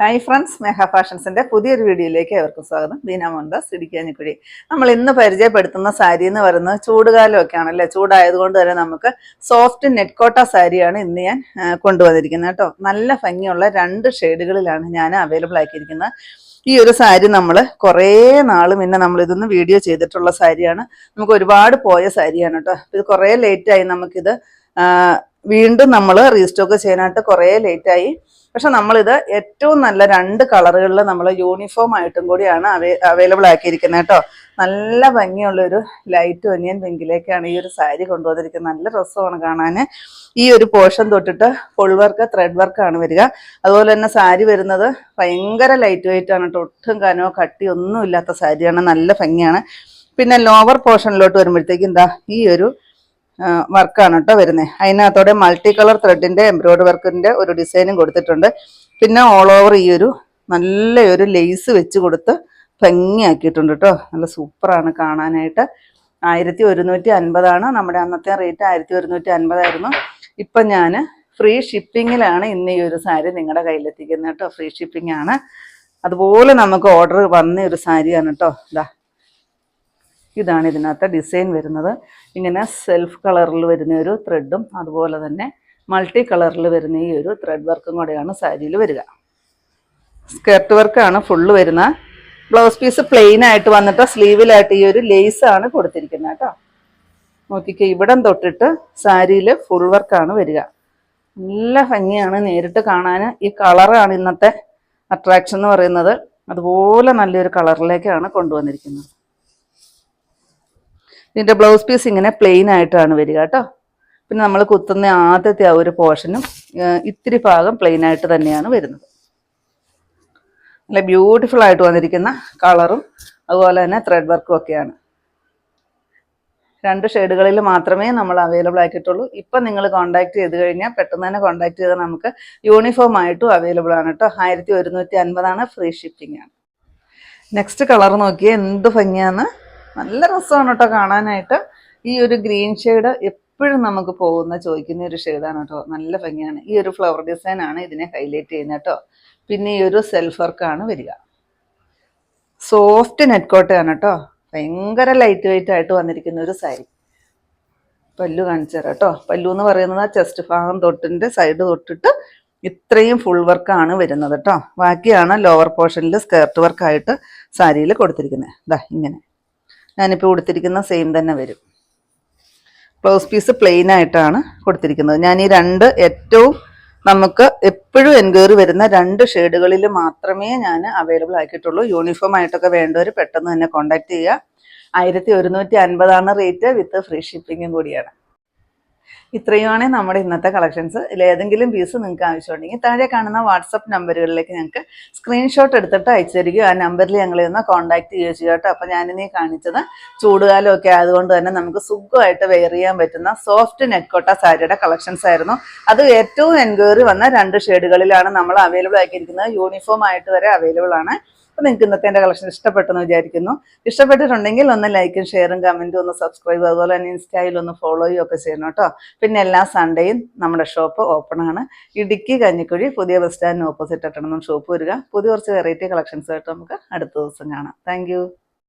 Hi friends മേഹ ഫാഷൻസിന്റെ പുതിയൊരു വീഡിയോയിലേക്ക് ഏവർക്കും സ്വാഗതം. ബീന മോഹൻദാസ് ഇടിക്കാഞ്ഞിക്കുഴി നമ്മൾ ഇന്ന് പരിചയപ്പെടുത്തുന്ന സാരി എന്ന് പറയുന്നത് ചൂടുകാലമൊക്കെ ആണല്ലേ? ചൂടായതുകൊണ്ട് തന്നെ നമുക്ക് സോഫ്റ്റ് നെറ്റ് കോട്ട സാരിയാണ് ഇന്ന് ഞാൻ കൊണ്ടുവന്നിരിക്കുന്നത് കേട്ടോ. നല്ല ഭംഗിയുള്ള രണ്ട് ഷെയ്ഡുകളിലാണ് ഞാൻ അവൈലബിൾ ആക്കിയിരിക്കുന്നത്. ഈ ഒരു സാരി നമ്മൾ കുറേ നാൾ മുന്നേ നമ്മൾ ഇതൊന്ന് വീഡിയോ ചെയ്തിട്ടുള്ള സാരിയാണ്. നമുക്ക് ഒരുപാട് പോയ സാരിയാണ് കേട്ടോ. ഇത് കുറേ ലേറ്റായി നമുക്കിത് വീണ്ടും നമ്മൾ റീസ്റ്റോക്ക് ചെയ്യാനായിട്ട് കുറേ ലേറ്റായി. പക്ഷെ നമ്മളിത് ഏറ്റവും നല്ല രണ്ട് കളറുകളിൽ നമ്മൾ യൂണിഫോം ആയിട്ടും കൂടിയാണ് അവൈ അവൈലബിൾ ആക്കിയിരിക്കുന്നത് കേട്ടോ. നല്ല ഭംഗിയുള്ളൊരു ലൈറ്റ് ഒനിയൻ പിങ്കിലേക്കാണ് ഈ ഒരു സാരി കൊണ്ടുവന്നിരിക്കുന്നത്. നല്ല രസമാണ് കാണാൻ ഈ ഒരു പോർഷൻ തൊട്ടിട്ട് ഫുൾ വർക്ക് ത്രെഡ് വർക്കാണ് വരിക. അതുപോലെ തന്നെ സാരി വരുന്നത് ഭയങ്കര ലൈറ്റ് വെയിറ്റ് ആണ്. കേട്ടോ ഒട്ടും കനോ കട്ടി ഒന്നും ഇല്ലാത്ത സാരിയാണ്. നല്ല ഭംഗിയാണ്. പിന്നെ ലോവർ പോർഷനിലോട്ട് വരുമ്പോഴത്തേക്കും എന്താ ഈ ഒരു വർക്കാണ് കേട്ടോ വരുന്നത് അതിനകത്തോടെ മൾട്ടി കളർ ത്രെഡിന്റെ എംബ്രോയിഡറി വർക്കിന്റെ ഒരു ഡിസൈനും കൊടുത്തിട്ടുണ്ട്. പിന്നെ ഓൾ ഓവർ ഈ ഒരു നല്ല ഒരു ലേസ് വെച്ച് കൊടുത്ത് ഭംഗിയാക്കിയിട്ടുണ്ട് കേട്ടോ. നല്ല സൂപ്പറാണ് കാണാനായിട്ട്. ആയിരത്തി ഒരുന്നൂറ്റി അൻപതാണ് നമ്മുടെ അന്നത്തെ റേറ്റ് ആയിരത്തി ഒരുന്നൂറ്റി അൻപതായിരുന്നു ഇപ്പം ഞാൻ ഫ്രീ ഷിപ്പിങ്ങിലാണ് ഇന്ന് ഈ ഒരു സാരി നിങ്ങളുടെ കയ്യിലെത്തിക്കുന്നത് കേട്ടോ. ഫ്രീ ഷിപ്പിംഗ് ആണ്. അതുപോലെ നമുക്ക് ഓർഡർ വന്ന ഒരു സാരിയാണ് കേട്ടോ. ഇതാ ഇതാണ് ഇതിനകത്ത് ഡിസൈൻ വരുന്നത്. ഇങ്ങനെ സെൽഫ് കളറിൽ വരുന്ന ഒരു ത്രെഡും അതുപോലെ തന്നെ മൾട്ടി കളറിൽ വരുന്ന ഈ ഒരു ത്രെഡ് വർക്കും കൂടെയാണ് സാരിയിൽ വരിക. സ്കേർട്ട് വർക്കാണ് ഫുള്ള് വരുന്ന. ബ്ലൗസ് പീസ് പ്ലെയിൻ ആയിട്ട് വന്നിട്ട് സ്ലീവിലായിട്ട് ഈ ഒരു ലേസ് ആണ് കൊടുത്തിരിക്കുന്നത് കേട്ടോ. നോക്കിക്കേ ഇവിടം തൊട്ടിട്ട് സാരിയിൽ ഫുൾ വർക്കാണ് വരിക. നല്ല ഭംഗിയാണ് നേരിട്ട് കാണാൻ ഈ കളറാണ് ഇന്നത്തെ അട്രാക്ഷൻ എന്ന് പറയുന്നത്. അതുപോലെ നല്ലൊരു കളറിലേക്കാണ് കൊണ്ടുവന്നിരിക്കുന്നത്. ഇതിന്റെ ബ്ലൗസ് പീസ് ഇങ്ങനെ പ്ലെയിൻ ആയിട്ടാണ് വരിക കേട്ടോ. പിന്നെ നമ്മൾ കുത്തുന്ന ആദ്യത്തെ ആ ഒരു പോർഷനും ഇത്തിരി ഭാഗം പ്ലെയിൻ ആയിട്ട് തന്നെയാണ് വരുന്നത്. നല്ല ബ്യൂട്ടിഫുൾ ആയിട്ട് വന്നിരിക്കുന്ന കളറും അതുപോലെ തന്നെ ത്രെഡ് വർക്കും ഒക്കെയാണ്. രണ്ട് ഷെയ്ഡുകളിൽ മാത്രമേ നമ്മൾ അവൈലബിൾ ആക്കിയിട്ടുള്ളൂ. ഇപ്പം നിങ്ങൾ കോൺടാക്ട് ചെയ്ത് കഴിഞ്ഞാൽ പെട്ടെന്ന് തന്നെ കോൺടാക്ട് ചെയ്താൽ നമുക്ക് യൂണിഫോം ആയിട്ടും അവൈലബിൾ ആണ് കേട്ടോ. ആയിരത്തി ഒരുന്നൂറ്റി അൻപതാണ് ഫ്രീ ഷിപ്പിംഗ് ആണ്. നെക്സ്റ്റ് കളർ നോക്കിയാൽ എന്ത് ഭംഗിയാന്ന് നല്ല രസമാണ് കേട്ടോ കാണാനായിട്ട്. ഈ ഒരു ഗ്രീൻ ഷെയ്ഡ് എപ്പോഴും നമുക്ക് പോകുന്ന ചോദിക്കുന്ന ഒരു ഷെയ്ഡാണ് കേട്ടോ. നല്ല ഭംഗിയാണ്. ഈ ഒരു ഫ്ലവർ ഡിസൈൻ ആണ് ഇതിനെ ഹൈലൈറ്റ് ചെയ്യുന്നത് കേട്ടോ. പിന്നെ ഈ ഒരു സെൽഫ് വർക്കാണ് വരിക. സോഫ്റ്റ് നെറ്റ് കോട്ടയാണ് കേട്ടോ. ഭയങ്കര ലൈറ്റ് വെയിറ്റ് ആയിട്ട് വന്നിരിക്കുന്ന ഒരു സാരി. പല്ലു കാണിച്ചു തരാം കേട്ടോ. പല്ലു എന്ന് പറയുന്നത് ആ ചെസ്റ്റ് ഭാഗം തൊട്ടിന്റെ സൈഡ് തൊട്ടിട്ട് ഇത്രയും ഫുൾ വർക്കാണ് വരുന്നത് കേട്ടോ. ബാക്കിയാണ് ലോവർ പോർഷനിൽ സ്കേർട്ട് വർക്കായിട്ട് സാരിയിൽ കൊടുത്തിരിക്കുന്നത്. ഇതാ ഇങ്ങനെ. ഞാനിപ്പോൾ കൊടുത്തിരിക്കുന്ന സെയിം തന്നെ വരും. ബ്ലൗസ് പീസ് പ്ലെയിൻ ആയിട്ടാണ് കൊടുത്തിരിക്കുന്നത്. ഞാൻ ഈ രണ്ട് ഏറ്റവും നമുക്ക് എപ്പോഴും എൻക്വയറി വരുന്ന രണ്ട് ഷെയ്ഡുകളിൽ മാത്രമേ ഞാൻ അവൈലബിൾ ആക്കിയിട്ടുള്ളൂ. യൂണിഫോം ആയിട്ടൊക്കെ വേണ്ടവർ പെട്ടെന്ന് തന്നെ കോൺടാക്ട് ചെയ്യുക. ആയിരത്തി ഒരുന്നൂറ്റി അൻപതാണ് റേറ്റ് വിത്ത് ഫ്രീ ഷിപ്പിങ്ങും കൂടിയാണ്. ഇത്രയുമാണ് നമ്മുടെ ഇന്നത്തെ കളക്ഷൻസ് ഏതെങ്കിലും പീസ് നിങ്ങൾക്ക് ആവശ്യമുണ്ടെങ്കിൽ താഴെ കാണുന്ന വാട്സപ്പ് നമ്പറുകളിലേക്ക് ഞങ്ങൾക്ക് സ്ക്രീൻഷോട്ട് എടുത്തിട്ട് അയച്ചു ആ നമ്പറിൽ ഞങ്ങൾ ഒന്ന് കോൺടാക്ട് ചെയ്യുകയോ ചെയ്യുക കേട്ടോ. അപ്പോൾ ഞാനിനി കാണിച്ചത് ചൂടുകാലമൊക്കെ ആയതുകൊണ്ട് തന്നെ നമുക്ക് സുഖമായിട്ട് വെയർ ചെയ്യാൻ പറ്റുന്ന സോഫ്റ്റ് നെറ്റ്കോട്ട സാരിയുടെ കളക്ഷൻസ് ആയിരുന്നു. അത് ഏറ്റവും എൻക്വയറി വന്ന രണ്ട് ഷെയ്ഡുകളിലാണ് നമ്മൾ അവൈലബിൾ ആക്കിയിരിക്കുന്നത്. യൂണിഫോം ആയിട്ട് വരെ അവൈലബിൾ ആണ്. അപ്പോൾ നിങ്ങൾക്ക് ഇന്നത്തെ എന്റെ കളക്ഷൻ ഇഷ്ടപ്പെട്ടെന്ന് വിചാരിക്കുന്നു. ഇഷ്ടപ്പെട്ടിട്ടുണ്ടെങ്കിൽ ഒന്ന് ലൈക്കും ഷെയറും കമന്റും ഒന്ന് സബ്സ്ക്രൈബ് അതുപോലെ തന്നെ ഇൻസ്റ്റയിൽ ഒന്ന് ഫോളോയും ഒക്കെ ചെയ്യണം കേട്ടോ. പിന്നെ എല്ലാ സൺഡേയും നമ്മുടെ ഷോപ്പ് ഓപ്പൺ ആണ്. ഇടുക്കി കഞ്ഞിക്കുഴി പുതിയ ബസ് സ്റ്റാൻഡിന് ഓപ്പോസിറ്റ് ആയിട്ടാണ് ഷോപ്പ് വരിക. പുതിയ കുറച്ച് വെറൈറ്റി കളക്ഷൻസ് ആയിട്ട് നമുക്ക് അടുത്ത ദിവസം കാണാം. താങ്ക്